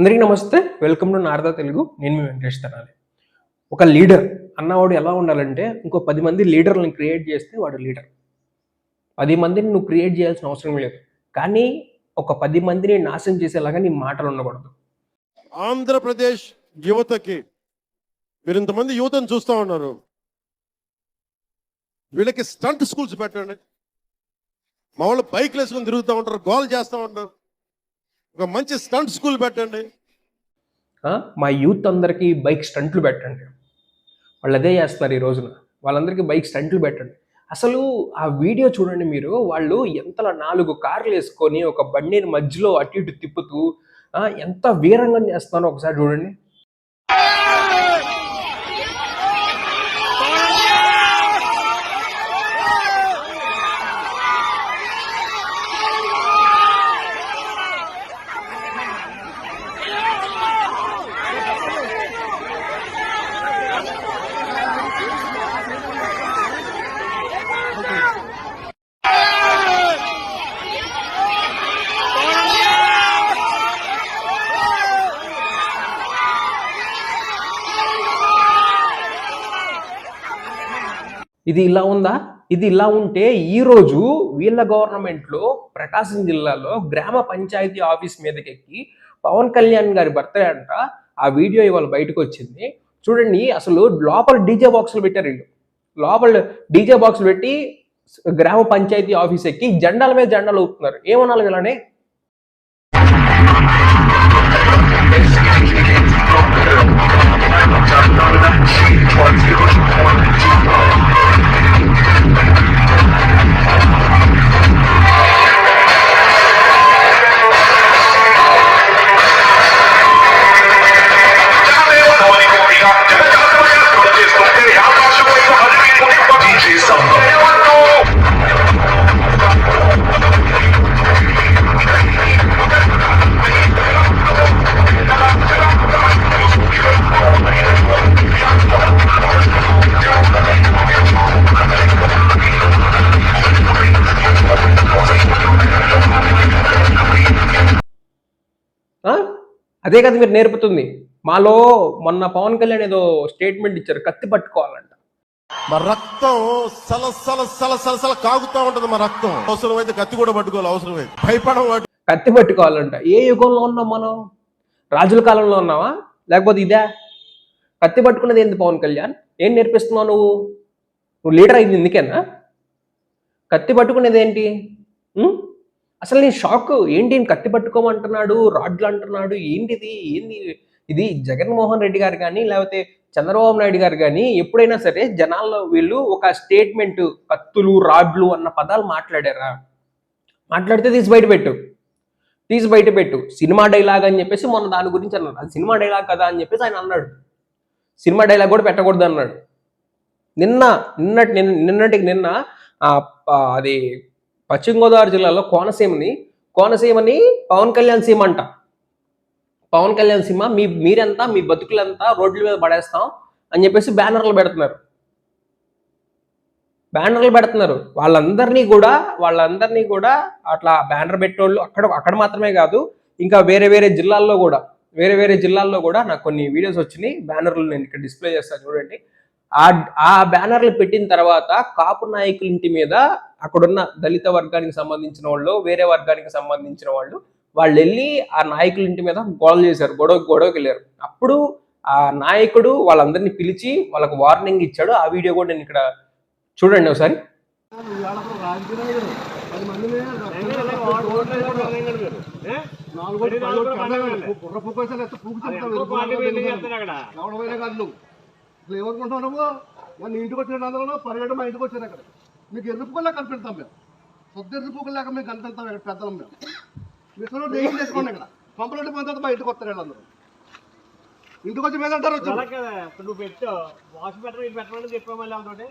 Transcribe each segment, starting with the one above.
అందరికీ నమస్తే. Welcome to Narada Telugu. నేను మీ వెంకటేష్ తనాలి. ఒక లీడర్ అన్నవాడు ఎలా ఉండాలంటే ఇంకో పది మంది లీడర్లను క్రియేట్ చేస్తే వాడు లీడర్. పది మందిని నువ్వు క్రియేట్ చేయాల్సిన అవసరం లేదు. కానీ ఒక పది మందిని నాశనం చేసేలాగా నీ మాటలు ఉండకూడదు. ఆంధ్రప్రదేశ్ యువతకి మీరు ఇంతమంది యువతను చూస్తూ ఉన్నారు. వీళ్ళకి స్టంట్ స్కూల్స్ పెట్టండి. మా వాళ్ళు బైక్లు వేసుకొని తిరుగుతూ ఉంటారు గోల్ చేస్తూ ఉంటారు. ఒక మంచి స్టంట్ స్కూల్ పెట్టండి. మా యూత్ అందరికీ బైక్ స్టంట్లు పెట్టండి. వాళ్ళు అదే చేస్తున్నారు ఈ రోజున. వాళ్ళందరికీ బైక్ స్టంట్లు పెట్టండి. అసలు ఆ వీడియో చూడండి మీరు. వాళ్ళు ఎంతలా నాలుగు కార్లు వేసుకొని ఒక బండిని మధ్యలో అటు ఇటు తిప్పుతూ ఎంత వీరంగం చేస్తున్నారో ఒకసారి చూడండి. ఇది ఇలా ఉందా? ఇది ఇలా ఉంటే ఈరోజు వీళ్ళ గవర్నమెంట్లో ప్రకాశం జిల్లాలో గ్రామ పంచాయతీ ఆఫీస్ మీదకెక్కి పవన్ కళ్యాణ్ గారి బర్త్డే అంట. ఆ వీడియో ఇవాళ బయటకు వచ్చింది. చూడండి అసలు లోపల డీజే బాక్సులు పెట్టారు వీళ్ళు. లోపల డీజే బాక్సులు పెట్టి గ్రామ పంచాయతీ ఆఫీస్ ఎక్కి జెండాల మీద జెండాలు ఊపుతున్నారు. ఏమనాలి వీళ్ళని? అదే కదా మీరు నేర్పుతుంది. మాలో మొన్న పవన్ కళ్యాణ్ ఏదో స్టేట్మెంట్ ఇచ్చారు కత్తి పట్టుకోవాలంట. మా రక్తం సల సల సల సల సల కాగుతా ఉంటది మా రక్తం. అవసరమైతే కత్తి కూడా పట్టుకోవాలి అవసరమైతే భయపడం వాటి కత్తి పట్టుకోవాలంట. ఏ యుగంలో ఉన్నాం మనం? రాజుల కాలంలో ఉన్నావా? లేకపోతే ఇదే? కత్తి పట్టుకున్నది ఏంది పవన్ కళ్యాణ్? ఏం నేర్పిస్తున్నావు నువ్వు? నువ్వు లీడర్ అయింది ఎందుకేనా కత్తి పట్టుకునేది ఏంటి? అసలు నీ షాక్ ఏంటి? ఈయన కత్తి పట్టుకోమంటున్నాడు రాడ్లు అంటున్నాడు ఏంటిది? ఏంది? ఇది జగన్మోహన్ రెడ్డి గారు కానీ లేకపోతే చంద్రబాబు నాయుడు గారు కానీ ఎప్పుడైనా సరే జనాల్లో వీళ్ళు ఒక స్టేట్మెంట్ కత్తులు రాడ్లు అన్న పదాలు మాట్లాడారా? మాట్లాడితే తీసి బయట పెట్టు. తీసి బయట పెట్టు. సినిమా డైలాగ్ అని చెప్పేసి మొన్న దాని గురించి అన్నారు అది సినిమా డైలాగ్ కదా అని చెప్పేసి ఆయన అన్నాడు. సినిమా డైలాగ్ కూడా పెట్టకూడదు అన్నాడు. నిన్న నిన్నటి నిన్న నిన్నటికి నిన్న అది పశ్చిమ గోదావరి జిల్లాలో కోనసీమని కోనసీమని పవన్ కళ్యాణ్ సీమ అంట. పవన్ కళ్యాణ్ సీమ మీ మీరెంత మీ బతుకులంతా రోడ్ల మీద పడేస్తాం అని చెప్పేసి బ్యానర్లు పెడుతున్నారు. బ్యానర్లు పెడుతున్నారు. వాళ్ళందరినీ కూడా వాళ్ళందరినీ కూడా అట్లా బ్యానర్ పెట్టేవాళ్ళు అక్కడ అక్కడ మాత్రమే కాదు ఇంకా వేరే వేరే జిల్లాల్లో కూడా వేరే వేరే జిల్లాల్లో కూడా నాకు కొన్ని వీడియోస్ వచ్చినాయి. బ్యానర్లు నేను ఇక్కడ డిస్ప్లే చేస్తాను చూడండి. ఆ ఆ బ్యానర్లు పెట్టిన తర్వాత కాపు నాయకుల ఇంటి మీద అక్కడున్న దళిత వర్గానికి సంబంధించిన వాళ్ళు వేరే వర్గానికి సంబంధించిన వాళ్ళు వాళ్ళు వెళ్ళి ఆ నాయకుల ఇంటి మీద గొడవలు చేశారు గొడవ గొడవకి వెళ్ళారు అప్పుడు ఆ నాయకుడు వాళ్ళందరినీ పిలిచి వాళ్ళకు వార్నింగ్ ఇచ్చాడు ఆ వీడియో కూడా నేను ఇక్కడ చూడండి ఒకసారి నాలుగు అసలు ఏమనుకుంటున్నావు నువ్వు మన ఇంటికి వచ్చిన అందులో పరిగెడ మా ఇంటికి వచ్చారు అక్కడ మీకు ఎరుపుకోలేక కనిపెడతాం మేము సొద్దు ఎరుపుకోలేక మేము కనిపెడతాం ఇక్కడ పెద్దలం మేము మీరు ఏం చేసుకోండి ఇక్కడ పంపలంటే మన తర్వాత మా ఇంటికి వస్తారు వీళ్ళందరూ ఇంటికి వచ్చి మీద అంటారు వచ్చి అలా కదా ఇప్పుడు నువ్వు పెట్టావు వాష్ పెట్టడం ఇది పెట్టమని చెప్పావు మళ్ళీ అవుతుంటే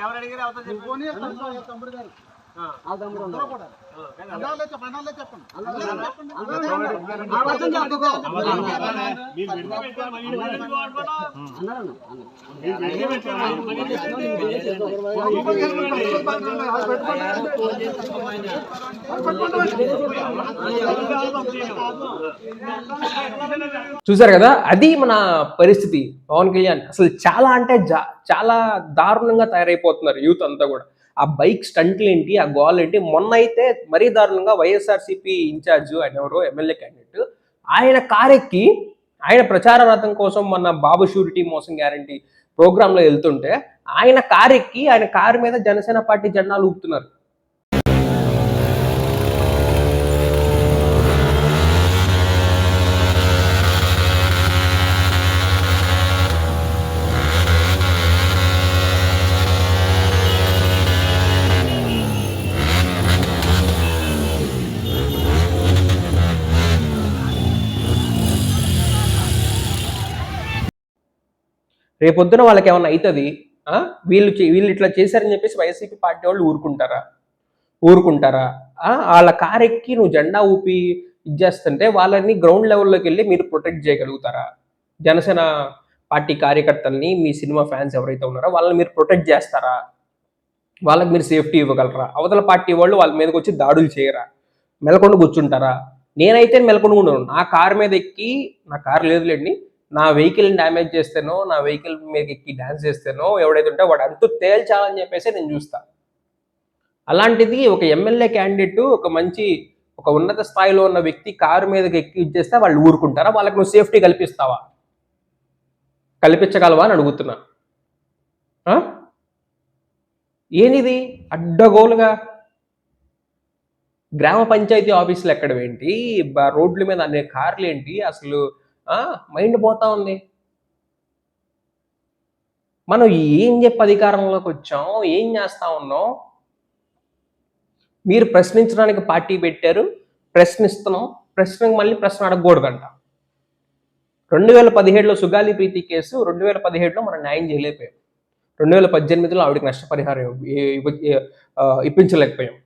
ఎవరు అడిగారు అవుతా తమ్ముడు. చూసారు కదా అది మన పరిస్థితి పవన్ కళ్యాణ్ అసలు చాలా అంటే జా- చాలా దారుణంగా తయారైపోతున్నారు యూత్ అంతా కూడా ఆ బైక్ స్టంట్లు ఏంటి ఆ గోల్ ఏంటి మొన్న అయితే మరీ దారుణంగా వైఎస్ఆర్సీపీ ఇన్ఛార్జ్ ఆయన ఎవరో ఎమ్మెల్యే క్యాండిడేట్ ఆయన కారెక్కి ఆయన ప్రచార రథం కోసం మన బాబు షూరిటీ మోసం గ్యారంటీ ప్రోగ్రాంలో వెళ్తుంటే ఆయన కారెక్కి ఆయన కారు మీద జనసేన పార్టీ జెండాలు ఊపుతున్నారు. రేపొద్దున వాళ్ళకి ఏమన్నా అవుతుంది వీళ్ళు చే- వీళ్ళు ఇట్లా చేశారని చెప్పేసి వైసీపీ పార్టీ వాళ్ళు ఊరుకుంటారా? ఊరుకుంటారా? వాళ్ళ కారెక్కి ఎక్కి నువ్వు జెండా ఊపి ఇచ్చేస్తుంటే వాళ్ళని గ్రౌండ్ లెవెల్లోకి వెళ్ళి మీరు ప్రొటెక్ట్ చేయగలుగుతారా? జనసేన పార్టీ కార్యకర్తల్ని మీ సినిమా ఫ్యాన్స్ ఎవరైతే ఉన్నారో వాళ్ళని మీరు ప్రొటెక్ట్ చేస్తారా? వాళ్ళకి మీరు సేఫ్టీ ఇవ్వగలరా? అవతల పార్టీ వాళ్ళు వాళ్ళ మీదకి వచ్చి దాడులు చేయరా? మెలకొండ కూర్చుంటారా? నేనైతే మెలకొండ ఉండను నా కారు మీద ఎక్కి నా కార్ లేదులేండి నా వెహికల్ని డ్యామేజ్ చేస్తేనో నా వెహికల్ మీద ఎక్కి డ్యాన్స్ చేస్తేనో ఎవడైతే ఉంటే వాడు అంటూ తేల్చాలని చెప్పేసి నేను చూస్తాను అలాంటిది ఒక ఎమ్మెల్యే క్యాండిడేట్ ఒక మంచి ఒక ఉన్నత స్థాయిలో ఉన్న వ్యక్తి కారు మీదకి ఎక్కి ఇచ్చేస్తే వాళ్ళు ఊరుకుంటారా? వాళ్ళకి నువ్వు సేఫ్టీ కల్పిస్తావా? కల్పించగలవా అని అడుగుతున్నా. ఏనిది? అడ్డగోలుగా. గ్రామ పంచాయతీ ఆఫీసులు ఎక్కడ ఏంటి? రోడ్ల మీద అనే కార్లు ఏంటి? అసలు మైండ్ పోతా ఉంది. మనం ఏం చెప్పి అధికారంలోకి వచ్చాం ఏం చేస్తా ఉన్నాం? మీరు ప్రశ్నించడానికి పార్టీ పెట్టారు ప్రశ్నిస్తున్నాం ప్రశ్నకు మళ్ళీ ప్రశ్న అడగకూడదంట. రెండు వేల పదిహేడులో సుగాలి ప్రీతి కేసు రెండు వేల పదిహేడులో మనం న్యాయం చేయలేకపోయాం. రెండు వేల పద్దెనిమిదిలో ఆవిడకి నష్టపరిహారం ఇప్పించలేకపోయాం.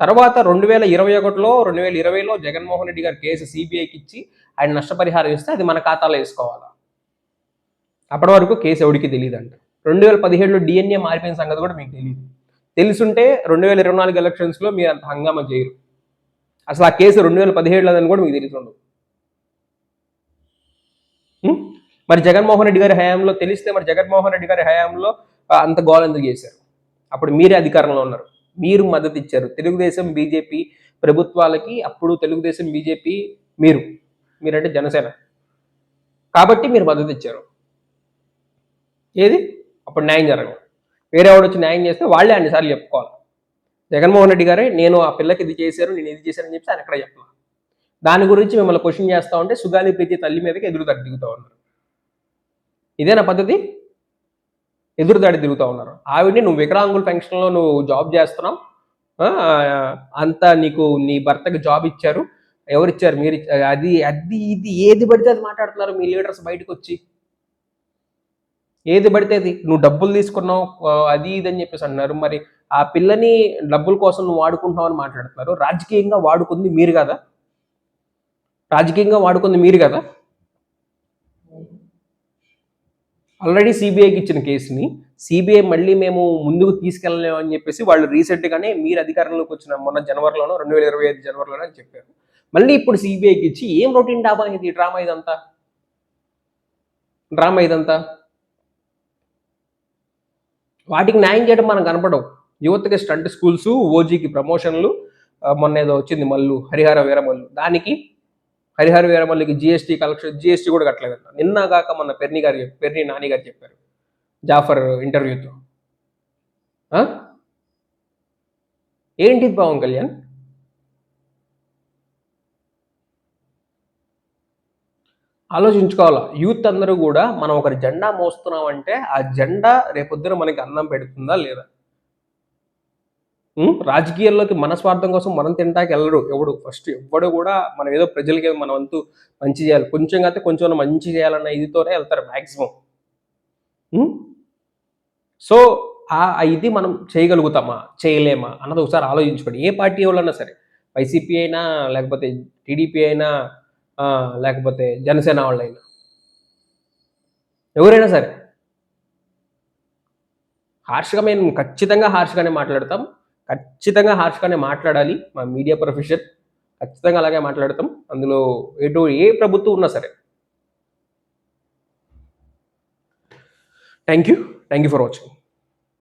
తర్వాత రెండు వేల ఇరవై ఒకటిలో రెండు వేల ఇరవైలో జగన్మోహన్ రెడ్డి గారు కేసు సిబిఐకి ఇచ్చి ఆయన నష్టపరిహారం ఇస్తే అది మన ఖాతాలో వేసుకోవాలా? అప్పటి వరకు కేసు ఎవడికి తెలియదు అంట రెండు వేల పదిహేడులో డిఎన్ఏ మారిపోయిన సంగతి కూడా మీకు తెలియదు తెలుసుంటే రెండు వేల ఇరవై నాలుగు ఎలక్షన్స్లో మీరు అంత హంగామా చేయరు. అసలు ఆ కేసు రెండు వేల పదిహేడులో అని కూడా మీకు తెలియదు మరి జగన్మోహన్ రెడ్డి గారి హయాంలో తెలిస్తే మరి జగన్మోహన్ రెడ్డి గారి హయాంలో అంత గోల్ ఎందుకు చేశారు? అప్పుడు మీరే అధికారంలో ఉన్నారు. మీరు మద్దతు ఇచ్చారు. తెలుగుదేశం బీజేపీ ప్రభుత్వాలకి అప్పుడు తెలుగుదేశం బీజేపీ మీరు. మీరంటే జనసేన. కాబట్టి మీరు మద్దతు ఇచ్చారు. ఏది? అప్పుడు న్యాయం జరగదు. వేరే వాడు వచ్చి న్యాయం చేస్తే వాళ్ళే అన్నిసార్లు చెప్పుకోవాలి. జగన్మోహన్ రెడ్డి గారే నేను ఆ పిల్లకి ఇది చేశారు నేను ఇది చేశానని చెప్పి ఆయన ఎక్కడ చెప్పాను దాని గురించి మిమ్మల్ని క్వశ్చన్ చేస్తా ఉంటే సుగాలి ప్రీతి తల్లి మీదకి ఎదురు దాడి దిగుతూ ఉన్నారు. ఇదేనా పద్ధతి? ఎదురు దాడి తిరుగుతూ ఉన్నారు. ఆవిడ్ని నువ్వు వికలాంగుల పెన్షన్లో నువ్వు జాబ్ చేస్తున్నావు. అంతా నీకు నీ భర్తకి జాబ్ ఇచ్చారు. ఎవరు ఇచ్చారు మీరు అది అది ఇది ఏది పడితే అది మాట్లాడుతున్నారు మీ లీడర్స్ బయటకు వచ్చి ఏది పడితే అది నువ్వు డబ్బులు తీసుకున్నావు అది ఇది అని చెప్పేసి అన్నారు. మరి ఆ పిల్లని డబ్బుల కోసం నువ్వు వాడుకుంటున్నావు అని మాట్లాడుతున్నారు. రాజకీయంగా వాడుకుంది మీరు కదా? రాజకీయంగా వాడుకుంది మీరు కదా? ఆల్రెడీ సిబిఐకి ఇచ్చిన కేసుని సిబిఐ మళ్ళీ మేము ముందుకు తీసుకెళ్ళలేము అని చెప్పేసి వాళ్ళు రీసెంట్గానే మీరు అధికారంలోకి వచ్చిన మొన్న జనవరిలోనో రెండు వేల ఇరవై ఐదు జనవరిలోనో అని చెప్పారు. మళ్ళీ ఇప్పుడు సిబిఐకి ఇచ్చి ఏం రొటీన్ డాబా ఇది డ్రామా ఇదంతా? డ్రామా ఇదంతా? వాటికి న్యాయం చేయడం మనం కనపడవు. యువతకి స్టంట్ స్కూల్స్ ఓజీకి ప్రమోషన్లు మొన్న ఏదో వచ్చింది మల్లు హరిహర వీరమల్లు. దానికి హరిహర వీరమల్లికి జిఎస్టీ కలెక్షన్ జిఎస్టీ కూడా కట్టలేదు నిన్న కాక మొన్న పెర్ని గారు పెర్ని నాని గారు చెప్పారు. జాఫర్ ఇంటర్వ్యూతో. ఏంటి పవన్ కళ్యాణ్? ఆలోచించుకోవాలా? యూత్ అందరూ కూడా మనం ఒకరి జెండా మోస్తున్నామంటే ఆ జెండా రేపొద్దున మనకి అన్నం పెడుతుందా లేదా? రాజకీయాల్లోకి మన స్వార్థం కోసం మనం తింటాకి వెళ్ళడు ఎవడు. ఫస్ట్ ఎవ్వడు కూడా మనం ఏదో ప్రజలకి మన వంతు మంచి చేయాలి. కొంచెం అయితే కొంచెం మంచి చేయాలన్న ఇదితోనే వెళ్తారు మ్యాక్సిమం సో ఆ ఇది మనం చేయగలుగుతామా? చేయలేమా? అన్నది ఒకసారి ఆలోచించుకోండి. ఏ పార్టీ వాళ్ళన్నా సరే వైసీపీ అయినా లేకపోతే టీడీపీ అయినా లేకపోతే జనసేన వాళ్ళైనా. ఎవరైనా సరే. హార్ష్గా మేము ఖచ్చితంగా హార్ష్గానే మాట్లాడతాం. ఖచ్చితంగా హార్ష్గానే మాట్లాడాలి మా మీడియా ప్రొఫెషన్ ఖచ్చితంగా అలాగే మాట్లాడతాం. అందులో ఎటు ఏ ప్రభుత్వం ఉన్నా సరే. Thank you thank you for watching